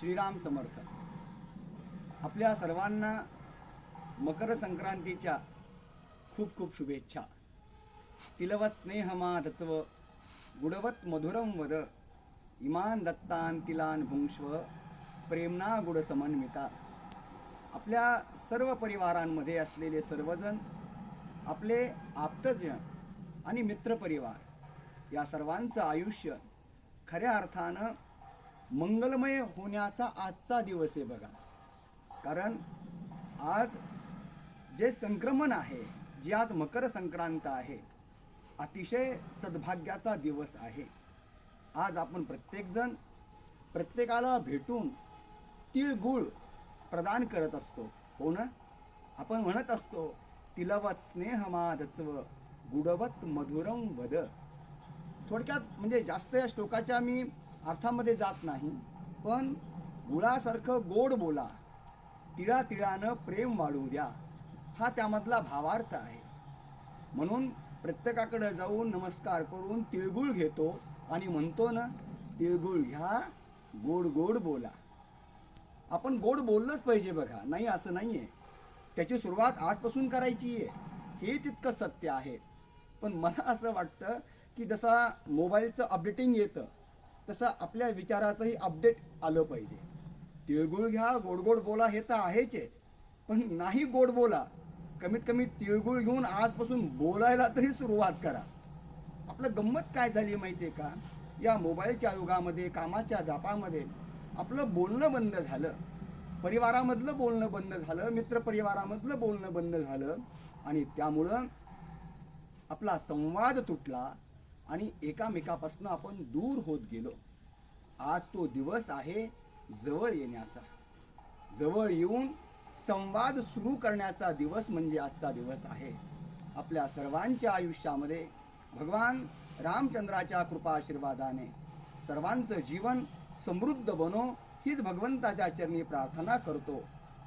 श्रीराम समर्थ. आपल्या सर्वांना मकर संक्रांतीच्या खूप खूप शुभेच्छा. तिलवत स्नेहमाधत्व गुडवत मधुरम वद इमान दत्तान तिलान भुंश्व प्रेमना गुड समन्विता. आपल्या सर्व परिवारांमध्ये असलेले सर्वजण आपले आप्तजन आणि मित्रपरिवार या सर्वांचं आयुष्य खऱ्या अर्थानं मंगलमय होण्याचा आजचा दिवस आहे बघा. कारण आज जे संक्रमण आहे जी आज मकर संक्रांत आहे अतिशय सद्भाग्याचा दिवस आहे. आज आपण प्रत्येकजण प्रत्येकाला भेटून तिळगुळ प्रदान करत असतो. हो ना? आपण म्हणत असतो तिलवत स्नेहमादत्व गुडवत मधुरम वद. थोडक्यात म्हणजे जास्त या श्लोकाच्या मी अर्थामध्ये जात नाही पण गुळासारखं गोड बोला. तिळा तिळानं प्रेम वाढू द्या. हा त्यामधला भावार्थ आहे. म्हणून प्रत्येकाकडे जाऊन नमस्कार करून तिळगुळ घेतो आणि म्हणतो ना तिळगुळ घ्या गोड गोड बोला. आपण गोड बोललंच पाहिजे बघा नाही असं नाही आहे त्याची सुरुवात आजपासून करायची आहे. हे तितकं सत्य आहे. पण मला असं वाटतं की जसा मोबाईलचं अपडेटिंग येतं तसं आपल्या विचाराचंही अपडेट आलं पाहिजे. तिळगुळ घ्या गोड गोड बोला हे तर आहेच आहे. पण नाही गोड बोला कमीत कमी तिळगुळ घेऊन आजपासून बोलायला तरी सुरुवात करा. आपलं गंमत काय झाली माहिती आहे का? या मोबाईलच्या युगामध्ये कामाच्या जापामध्ये आपलं बोलणं बंद झालं. परिवारामधलं बोलणं बंद झालं मित्रपरिवारामधलं बोलणं बंद झालं आणि त्यामुळं आपला संवाद तुटला. आणि एकामेकापासून आपण दूर होत गेलो. आज तो दिवस आहे जवळ येण्याचा. जवळ येऊन संवाद सुरू करण्याचा दिवस म्हणजे आजचा दिवस आहे. आपल्या सर्वांच्या आयुष्यामध्ये भगवान रामचंद्राच्या कृपा आशीर्वादाने सर्वांचं जीवन समृद्ध बनो हीच भगवंताच्या चरणी प्रार्थना करतो.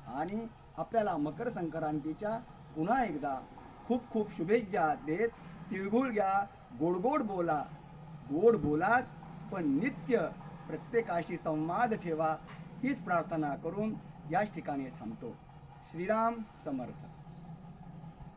आणि आपल्याला मकर संक्रांतीच्या पुन्हा एकदा खूप खूप शुभेच्छा देत तिळगुळ घ्या गोड गोड बोला. गोड बोलाच पण नित्य. प्रत्येकाशी संवाद ठेवा. हीच प्रार्थना करून याच ठिकाणी थांबतो. श्रीराम समर्थ.